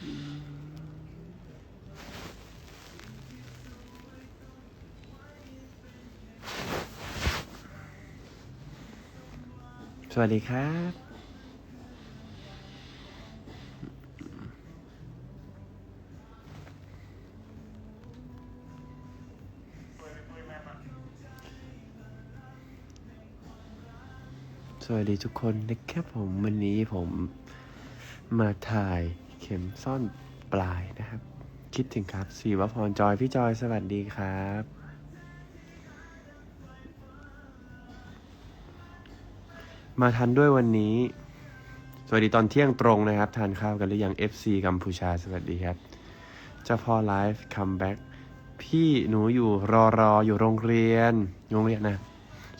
สวัสดีครับ สวัสดีทุกคนนะครับผมวันนี้ผมมาถ่าย เข็มซ่อนปลายนะครับ คิดถึงครับสีวพรจอย พี่จอยสวัสดีครับ มาทันด้วยวันนี้ สวัสดีตอนเที่ยงตรงนะครับ ทานข้าวกันหรือยัง FC กัมพูชาสวัสดีครับเจ้าพ่อไลฟ์คัมแบ็กพี่หนูอยู่รอรออยู่โรงเรียนโรงเรียนนะ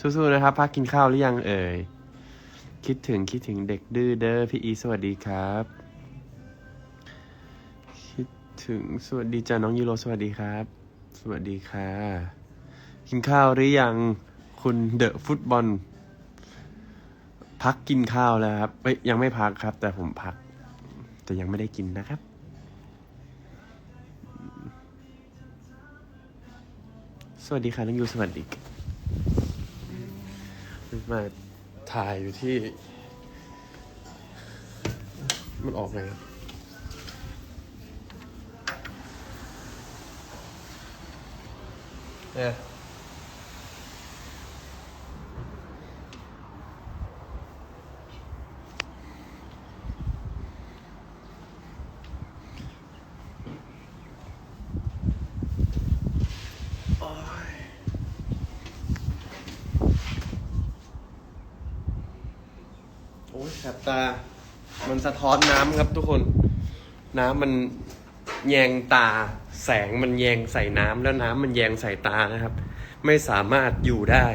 สู้ๆนะครับ พักกินข้าวหรือยังเอ่ยคิดถึงคิดถึงเด็กดื้อเด้อพี่อีสวัสดีครับ ถึงสวัสดีจ้าน้องยูโรสวัสดีครับ สวัสดีค่ะ กินข้าวหรือยังคุณเดอะฟุตบอล พักกินข้าวแล้วครับเอ้ยยังไม่พักครับ แต่ผมพัก แต่ยังไม่ได้กินนะครับสวัสดีค่ะน้องยูสวัสดีมาถ่ายอยู่ที่ มันออกไงครับ เนี่ยโอ้ยโอ้ยแสบตา มันสะท้อนน้ำครับทุกคน น้ำมันแยงตา แสงมันแยงใส่น้ำแล้วน้ำมันแยงใส่ตานะครับ ไม่สามารถอยู่ได้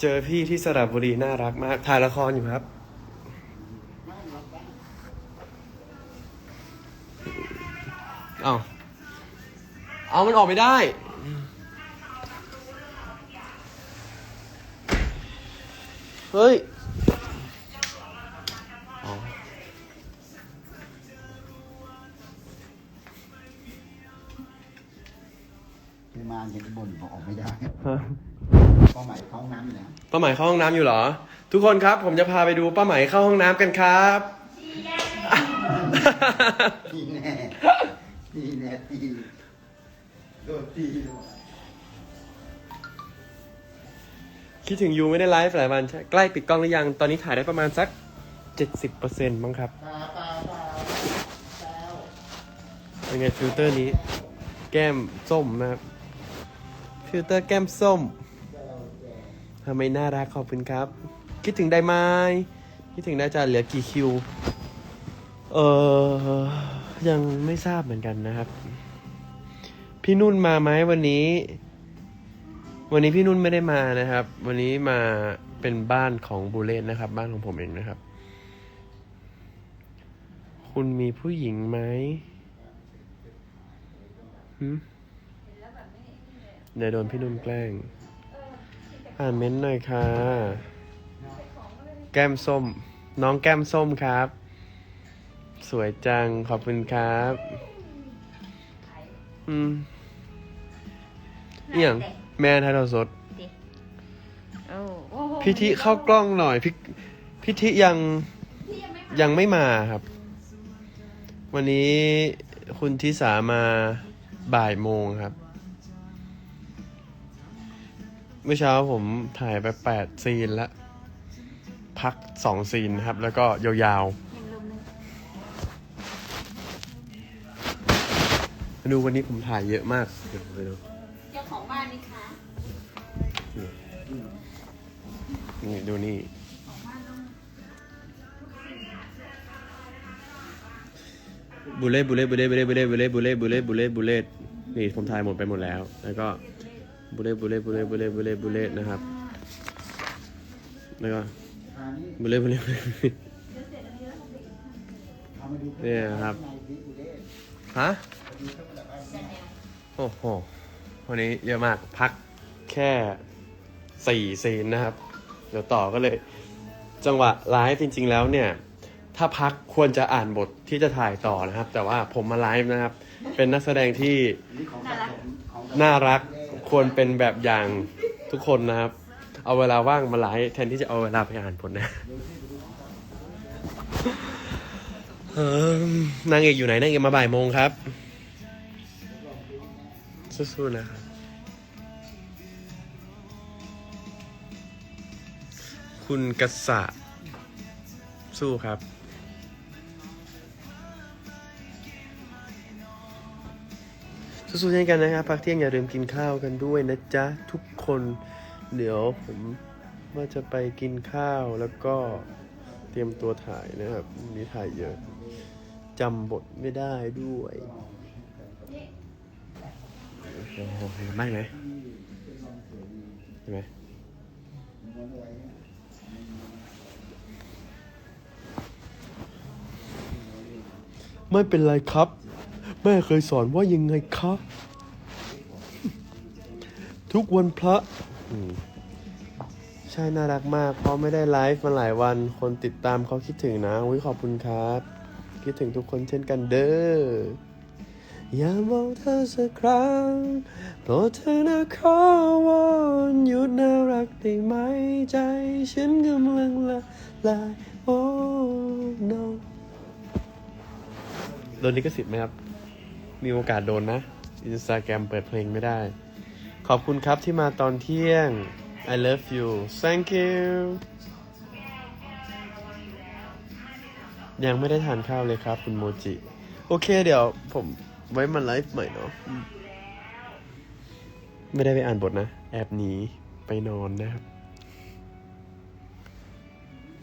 เจอพี่ที่สระบุรีน่ารักมากถ่ายละครอยู่ครับ เอาเอามันออกไม่ได้เฮ้ยาเห็นบนบอกออกไม่ได้ฮะเป้าหมายเข้าห้องน้ำอยู่แล้วป้าไหมเข้าห้องน้ำอยู่เหรอ ทุกคนครับ ผมจะพาไปดูป้าไหมเข้าห้องน้ำกันครับ ตีแน่ตีแน่ตีโดนตีด้วยคิดถึงยูไม่ได้ไลฟ์หลายวันใช่ใกล้ปิดกล้องหรือยัง ตอนนี้ถ่ายได้ประมาณสัก 70%มั้งครับตาตาตาตาเป็นไงฟิลเตอร์นี้ แก้มส้มนะครับ ฟิลเตอร์แก้มส้มทำไมน่ารักขอบคุณครับ คิดถึงได้ไหมคิดถึงได้จะเหลือกี่คิว เออยังไม่ทราบเหมือนกันนะครับ พี่นุ่นมาไหมวันนี้ วันนี้พี่นุ่นไม่ได้มานะครับ วันนี้มาเป็นบ้านของบูเลนนะครับ บ้านของผมเองนะครับ คุณมีผู้หญิงไหมหืม เดี๋ยวโดนพี่นุ่นแกล้ง อ่านเม้นต์หน่อยค่ะ แก้มส้ม น้องแก้มส้มครับ สวยจังขอบคุณครับ อืมอหย่างแม่ไทยเราสดโอ้โอ้โหพิธิเข้ากล้องหน่อย พิพิธิยังยังไม่มาครับ วันนี้คุณทิสามาบ่ายโมงครับ เมื่อเช้าผมถ่ายไปแปดซีนแล้วพักสองซีนครับ แล้วก็ยาวๆมาดูวันนี้ผมถ่ายเยอะมากเดี๋ยวไปดูเจ้าของบ้านนี่คะนี่ดูนี่บูเล่บูเล่บูเล่บูเล่บูเล่บูเล่บูเล่บูเล่บูเล่บูเล่นี่ผมถ่ายหมดไปหมดแล้ว แล้วก็ บูเล่บูเล่บูเล่บูเล่บูเล่บูเล่นะครับแล้วก็บูเล่บูเล่บูเล่เอามาดูเนี่ยครับฮะโอ้โหวันนี้เยอะมากพักแค่สี่ซีนนะครับ เดี๋ยวต่อก็เลย จังหวะไลฟ์จริง ๆ แล้วเนี่ย ถ้าพักควรจะอ่านบทที่จะถ่ายต่อนะครับ แต่ว่าผมมาไลฟ์นะครับ เป็นนักแสดงที่น่ารัก ควรเป็นแบบอย่างทุกคนนะครับ เอาเวลาว่างมาไลฟ์แทนที่จะเอาเวลาไปอ่านผลนะเอิ่มนางเอกอยู่ไหนนางเอกมาบ่ายโมงครับ สู้ๆนะครับคุณกษะสู้ครับ สู้ๆเช่นกันนะครับพักเที่ยงอย่าลืมกินข้าวกันด้วยนะจ๊ะ ทุกคน เดี๋ยวผมว่าจะไปกินข้าวแล้วก็เตรียมตัวถ่ายนะครับวันนี้ถ่ายเยอะจำบทไม่ได้ด้วยโอ้โหเห็นไหมไหมเห็นไหมไม่เป็นไรครับ แม่เคยสอนว่ายังไงครับทุกวันพระใช่น่ารักมาก เพราะไม่ได้ไลฟ์มาหลายวัน คนติดตามเขาคิดถึงนะอุ้ยขอบคุณครับ คิดถึงทุกคนเช่นกันเด้อ อย่ากบอกเธอสักครั้งโปรดเธอนะขอวอนหยุดน่ารักได้ไหมใจฉันกำลังละลายโอ้ no โดนลิขสิทธิ์ไหมครับ มีโอกาสโดนนะอินสตาแกรมเปิดเพลงไม่ได้ ขอบคุณครับที่มาตอนเที่ยง I love you thank you ยังไม่ได้ทานข้าวเลยครับคุณโมจิ โอเคเดี๋ยวผมไว้มาไลฟ์ใหม่เนาะไม่ได้ไปอ่านบทนะ แอบหนีไปนอนนะครับ